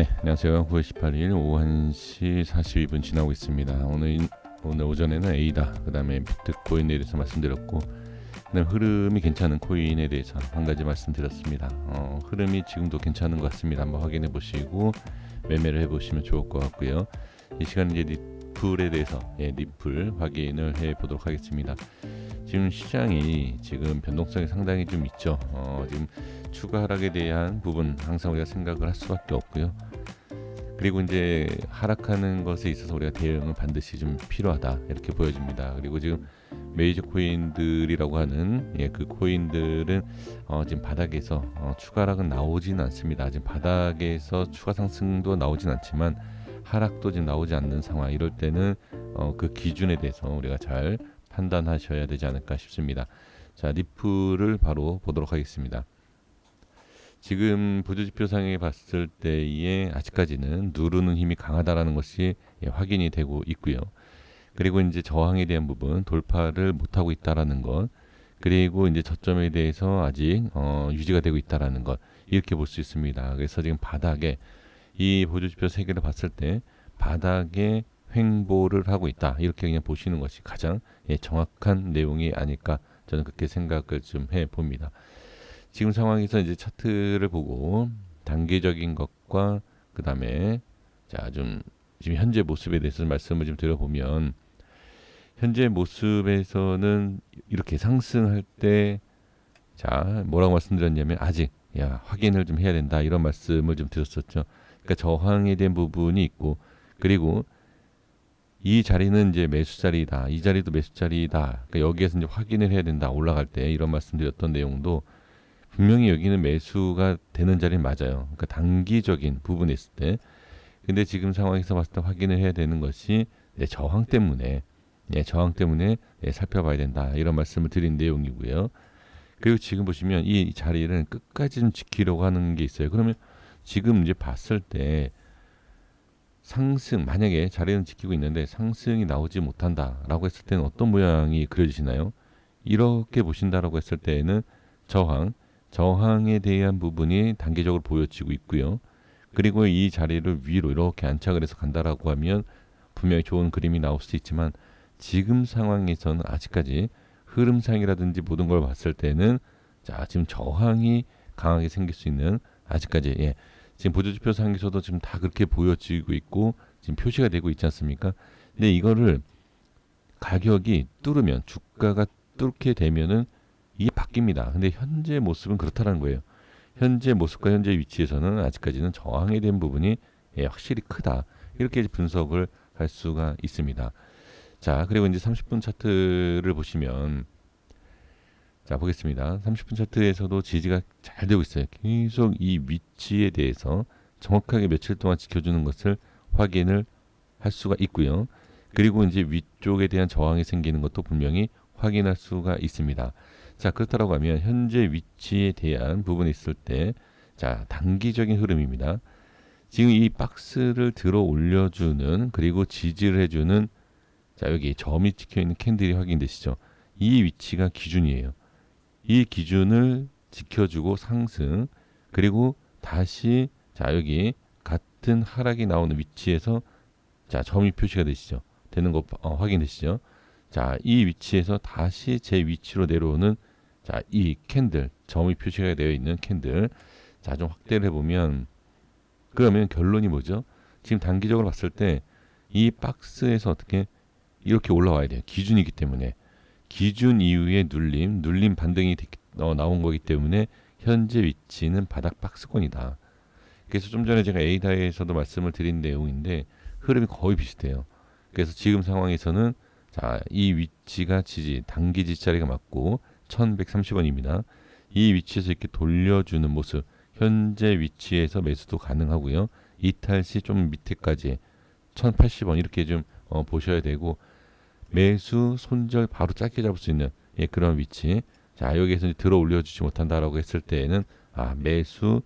네, 안녕하세요. 9월 18일 오후 1시 42분 지나고 있습니다. 오늘 오늘 오전에는 에이다, 그다음에 비트코인에 대해서 말씀드렸고, 그다음 흐름이 괜찮은 코인에 대해서 한 가지 말씀드렸습니다. 어, 흐름이 지금도 괜찮은 것 같습니다. 한번 확인해 보시고 매매를 해 보시면 좋을 것 같고요. 이 시간 이제 리플에 대해서 예, 리플 확인을 해 보도록 하겠습니다. 지금 시장이 지금 변동성이 상당히 좀 있죠. 어, 지금 추가 하락에 대한 부분 항상 우리가 생각을 할 수밖에 없고요. 그리고 이제 하락하는 것에 있어서 우리가 대응은 반드시 좀 필요하다 이렇게 보여집니다. 그리고 지금 메이저 코인들이라고 하는 예, 그 코인들은 어, 지금 바닥에서 어, 추가 하락은 나오지는 않습니다. 지금 바닥에서 추가 상승도 나오진 않지만 하락도 지금 나오지 않는 상황. 이럴 때는 어, 그 기준에 대해서 우리가 잘 판단하셔야 되지 않을까 싶습니다. 자, 리플을 바로 보도록 하겠습니다. 지금 보조지표상에 봤을 때에 아직까지는 누르는 힘이 강하다라는 것이 예, 확인이 되고 있고요. 그리고 이제 저항에 대한 부분 돌파를 못하고 있다라는 것 그리고 이제 저점에 대해서 아직 어, 유지가 되고 있다라는 것 이렇게 볼 수 있습니다. 그래서 지금 바닥에 이 보조지표 세 개를 봤을 때 바닥에 횡보를 하고 있다 이렇게 그냥 보시는 것이 가장 예, 정확한 내용이 아닐까 저는 그렇게 생각을 좀 해 봅니다. 지금 상황에서 이제 차트를 보고 단계적인 것과 그 다음에 자좀 지금 현재 모습에 대해서 말씀을 좀 드려보면 현재 모습에서는 이렇게 상승할 때 자 뭐라고 말씀드렸냐면 아직 야 확인을 좀 해야 된다 이런 말씀을 좀 드렸었죠. 그러니까 저항에 대한 부분이 있고 그리고 이 자리는 이제 매수 자리다. 이 자리도 매수 자리다. 그러니까 여기에서 이제 확인을 해야 된다. 올라갈 때 이런 말씀드렸던 내용도 분명히 여기는 매수가 되는 자리는 맞아요. 그러니까 단기적인 부분에 있을 때. 근데 지금 상황에서 봤을 때 확인을 해야 되는 것이 네, 저항 때문에 네, 저항 때문에 네, 살펴봐야 된다. 이런 말씀을 드린 내용이고요. 그리고 지금 보시면 이 자리를 끝까지 좀 지키려고 하는 게 있어요. 그러면 지금 이제 봤을 때 상승 만약에 자리는 지키고 있는데 상승이 나오지 못한다라고 했을 때는 어떤 모양이 그려지시나요? 이렇게 보신다라고 했을 때에는 저항 저항에 대한 부분이 단계적으로 보여지고 있고요. 그리고 이 자리를 위로 이렇게 안착을 해서 간다라고 하면 분명히 좋은 그림이 나올 수 있지만 지금 상황에서는 아직까지 흐름상이라든지 모든 걸 봤을 때는 자 지금 저항이 강하게 생길 수 있는 아직까지 예 지금 보조지표 상에서도 지금 다 그렇게 보여지고 있고 지금 표시가 되고 있지 않습니까? 근데 이거를 가격이 뚫으면 주가가 뚫게 되면은 이게 바뀝니다. 근데 현재 모습은 그렇다는 거예요. 현재 모습과 현재 위치에서는 아직까지는 저항에 대한 부분이 예, 확실히 크다. 이렇게 분석을 할 수가 있습니다. 자, 그리고 이제 30분 차트를 보시면 자, 보겠습니다. 30분 차트에서도 지지가 잘 되고 있어요. 계속 이 위치에 대해서 정확하게 며칠 동안 지켜주는 것을 확인을 할 수가 있고요. 그리고 이제 위쪽에 대한 저항이 생기는 것도 분명히 확인할 수가 있습니다. 자, 그렇다고 하면 현재 위치에 대한 부분이 있을 때 자, 단기적인 흐름입니다. 지금 이 박스를 들어 올려주는 그리고 지지를 해주는 자 여기 점이 찍혀 있는 캔들이 확인되시죠? 이 위치가 기준이에요. 이 기준을 지켜주고 상승 그리고 다시 자 여기 같은 하락이 나오는 위치에서 자 점이 표시가 되시죠? 되는 거 어, 확인되시죠? 자 이 위치에서 다시 제 위치로 내려오는 자 이 캔들 점이 표시가 되어 있는 캔들 자 좀 확대를 해보면 그러면 결론이 뭐죠? 지금 단기적으로 봤을 때 이 박스에서 어떻게 이렇게 올라와야 돼요. 기준이기 때문에 기준 이후에 눌림, 눌림 반등이 어, 나온 거기 때문에 현재 위치는 바닥 박스권이다. 그래서 좀 전에 제가 에이다에서도 말씀을 드린 내용인데 흐름이 거의 비슷해요. 그래서 지금 상황에서는 자, 이 위치가 지지, 단기 지자리가 맞고 1130원입니다. 이 위치에서 이렇게 돌려주는 모습, 현재 위치에서 매수도 가능하고요. 이탈 시 좀 밑에까지 1080원 이렇게 좀 어, 보셔야 되고 매수 손절 바로 짧게 잡을 수 있는 예, 그런 위치. 자 여기에서 들어 올려주지 못한다라고 했을 때에는 아 매수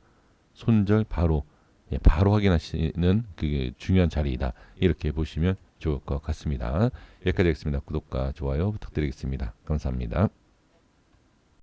손절 바로 예, 바로 확인하시는 그게 중요한 자리이다. 이렇게 보시면 좋을 것 같습니다. 여기까지 하겠습니다. 구독과 좋아요 부탁드리겠습니다. 감사합니다.